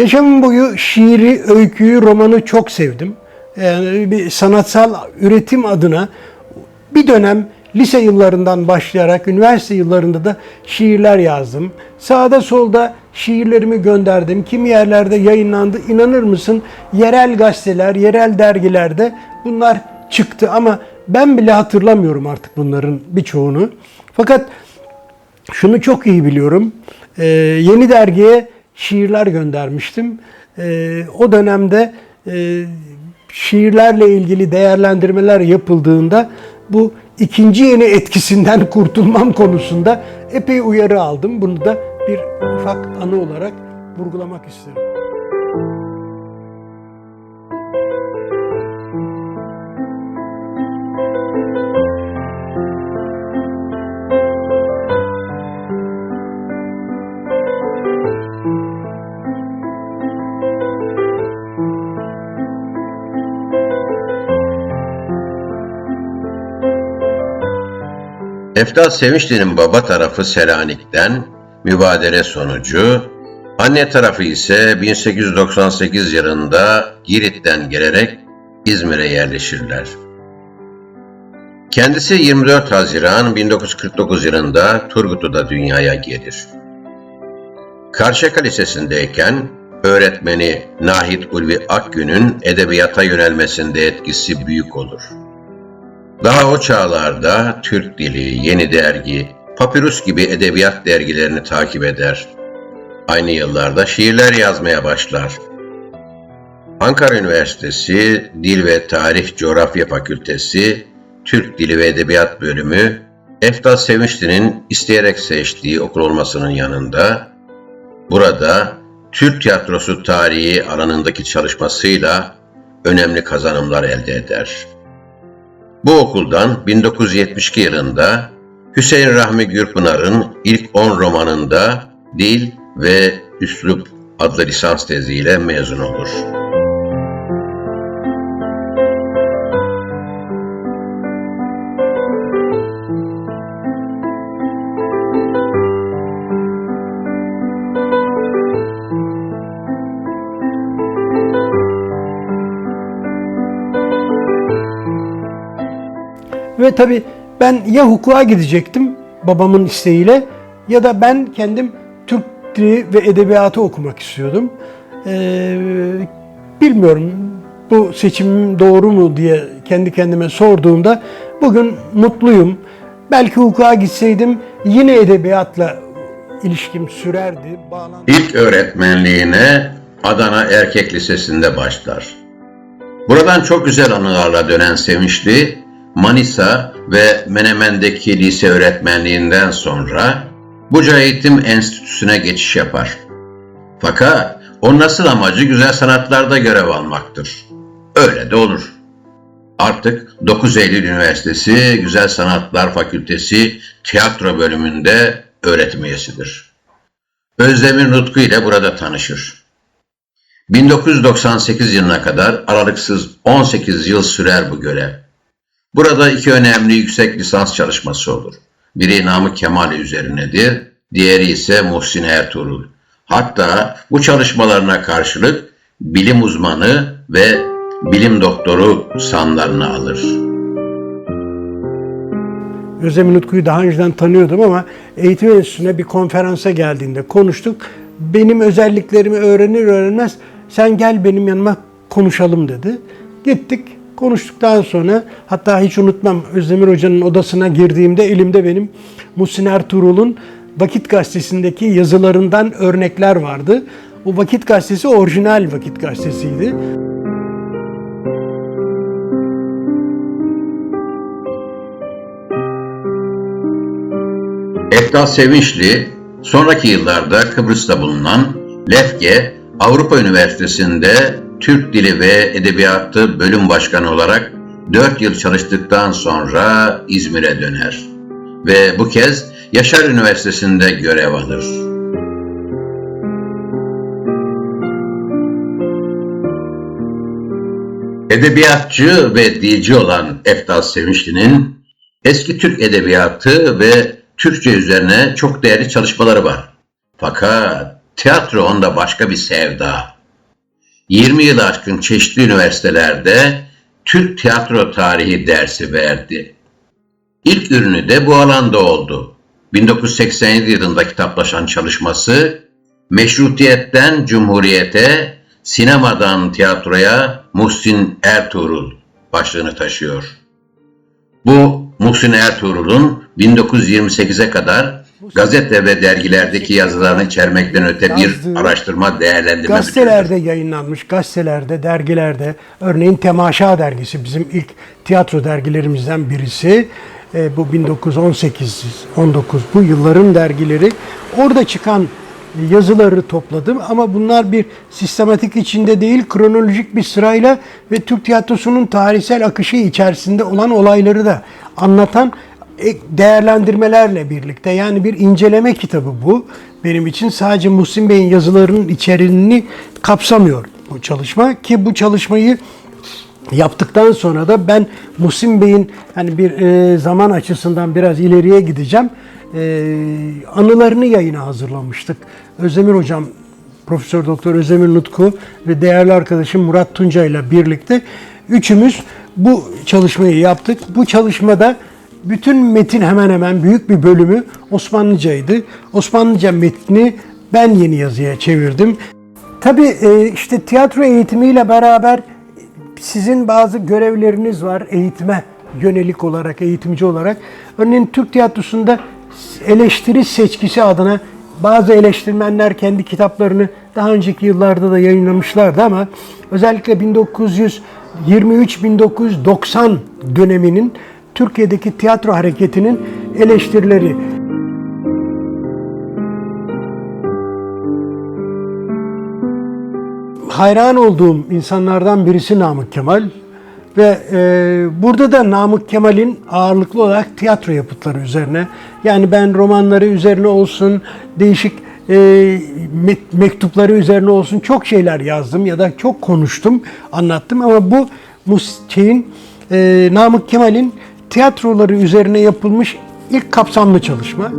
Yaşamım boyu şiiri, öyküyü, romanı çok sevdim. Yani bir sanatsal üretim adına bir dönem lise yıllarından başlayarak üniversite yıllarında da şiirler yazdım. Sağda solda şiirlerimi gönderdim. Kimi yerlerde yayınlandı. İnanır mısın? Yerel gazeteler, yerel dergilerde bunlar çıktı ama ben bile hatırlamıyorum artık bunların birçoğunu. Fakat şunu çok iyi biliyorum. Ee, yeni dergiye şiirler göndermiştim. Ee, o dönemde e, şiirlerle ilgili değerlendirmeler yapıldığında bu ikinci yeni etkisinden kurtulmam konusunda epey uyarı aldım. Bunu da bir ufak anı olarak vurgulamak isterim. Eftal Sevinçli'nin baba tarafı Selanik'ten mübadele sonucu, anne tarafı ise 1898 yılında Girit'ten gelerek İzmir'e yerleşirler. Kendisi 24 Haziran 1949 yılında Turgutlu'da dünyaya gelir. Karşıyaka Lisesi'ndeyken öğretmeni Nahit Ulvi Akgün'ün edebiyata yönelmesinde etkisi büyük olur. Daha o çağlarda Türk Dili, Yeni Dergi, Papyrus gibi edebiyat dergilerini takip eder. Aynı yıllarda şiirler yazmaya başlar. Ankara Üniversitesi Dil ve Tarih Coğrafya Fakültesi Türk Dili ve Edebiyat Bölümü Eftal Sevinçli'nin isteyerek seçtiği okul olmasının yanında burada Türk tiyatrosu tarihi alanındaki çalışmasıyla önemli kazanımlar elde eder. Bu okuldan 1972 yılında Hüseyin Rahmi Gürpınar'ın ilk 10 romanında Dil ve Üslup adlı lisans teziyle mezun olur. Ve tabii ben ya hukuka gidecektim babamın isteğiyle ya da ben kendim Türk dili ve edebiyatı okumak istiyordum. Ee, bilmiyorum bu seçimim doğru mu diye kendi kendime sorduğumda bugün mutluyum. Belki hukuka gitseydim yine edebiyatla ilişkim sürerdi, bağlantı. İlk öğretmenliğine Adana Erkek Lisesi'nde başlar. Buradan çok güzel anılarla dönen Sevinçli, Manisa ve Menemen'deki lise öğretmenliğinden sonra Buca Eğitim Enstitüsü'ne geçiş yapar. Fakat onun asıl amacı güzel sanatlarda görev almaktır. Öyle de olur. Artık 9 Eylül Üniversitesi Güzel Sanatlar Fakültesi Tiyatro bölümünde öğretim üyesidir. Özdemir Nutku ile burada tanışır. 1998 yılına kadar aralıksız 18 yıl sürer bu görev. Burada iki önemli yüksek lisans çalışması olur. Biri Namık Kemal üzerinedir, diğeri ise Muhsin Ertuğrul. Hatta bu çalışmalarına karşılık bilim uzmanı ve bilim doktoru sanlarını alır. Özdemir Nutku'yu daha önceden tanıyordum ama eğitim enstitüsüne bir konferansa geldiğinde konuştuk. Benim özelliklerimi öğrenir öğrenmez sen gel benim yanıma konuşalım dedi. Gittik konuştuktan sonra hatta hiç unutmam Özdemir Hoca'nın odasına girdiğimde elimde benim Muhsin Ertuğrul'un Vakit Gazetesi'ndeki yazılarından örnekler vardı. O Vakit Gazetesi orijinal Vakit Gazetesi'ydi. Eftal Sevinçli, sonraki yıllarda Kıbrıs'ta bulunan Lefke Avrupa Üniversitesi'nde Türk Dili ve Edebiyatı Bölüm Başkanı olarak 4 yıl çalıştıktan sonra İzmir'e döner. Ve bu kez Yaşar Üniversitesi'nde görev alır. Edebiyatçı ve dilci olan Eftal Sevinçli'nin eski Türk edebiyatı ve Türkçe üzerine çok değerli çalışmaları var. Fakat tiyatro onda başka bir sevda. 20 yıl aşkın çeşitli üniversitelerde Türk tiyatro tarihi dersi verdi. İlk ürünü de bu alanda oldu. 1987 yılında kitaplaşan çalışması Meşrutiyetten Cumhuriyete, Sinemadan Tiyatroya Muhsin Ertuğrul başlığını taşıyor. Bu Muhsin Ertuğrul'un 1928'e kadar gazete ve dergilerdeki yazılarını içermekten öte bir araştırma değerlendirme Gazetelerde yayınlanmış, gazetelerde, dergilerde, örneğin Temaşa dergisi bizim ilk tiyatro dergilerimizden birisi. E, bu 1918 19 bu yılların dergileri. Orada çıkan yazıları topladım ama bunlar bir sistematik içinde değil, kronolojik bir sırayla ve Türk tiyatrosunun tarihsel akışı içerisinde olan olayları da anlatan değerlendirmelerle birlikte yani bir inceleme kitabı bu. Benim için sadece Muhsin Bey'in yazılarının içeriğini kapsamıyor bu çalışma ki bu çalışmayı yaptıktan sonra da ben Muhsin Bey'in hani bir e, zaman açısından biraz ileriye gideceğim. E, anılarını yayına hazırlamıştık. Özdemir Hocam, Profesör Doktor Özdemir Nutku ve değerli arkadaşım Murat Tunca ile birlikte üçümüz bu çalışmayı yaptık. Bu çalışmada bütün metin hemen hemen büyük bir bölümü Osmanlıcaydı. Osmanlıca metni ben yeni yazıya çevirdim. Tabii e, işte tiyatro eğitimiyle beraber sizin bazı görevleriniz var eğitime yönelik olarak, eğitimci olarak. Örneğin Türk tiyatrosunda eleştiri seçkisi adına bazı eleştirmenler kendi kitaplarını daha önceki yıllarda da yayınlamışlardı ama özellikle 1923-1990 döneminin Türkiye'deki tiyatro hareketinin eleştirileri. Hayran olduğum insanlardan birisi Namık Kemal ve e, burada da Namık Kemal'in ağırlıklı olarak tiyatro yapıtları üzerine yani ben romanları üzerine olsun değişik e, me- mektupları üzerine olsun çok şeyler yazdım ya da çok konuştum anlattım ama bu mus- şeyin e, Namık Kemal'in tiyatroları üzerine yapılmış ilk kapsamlı çalışma.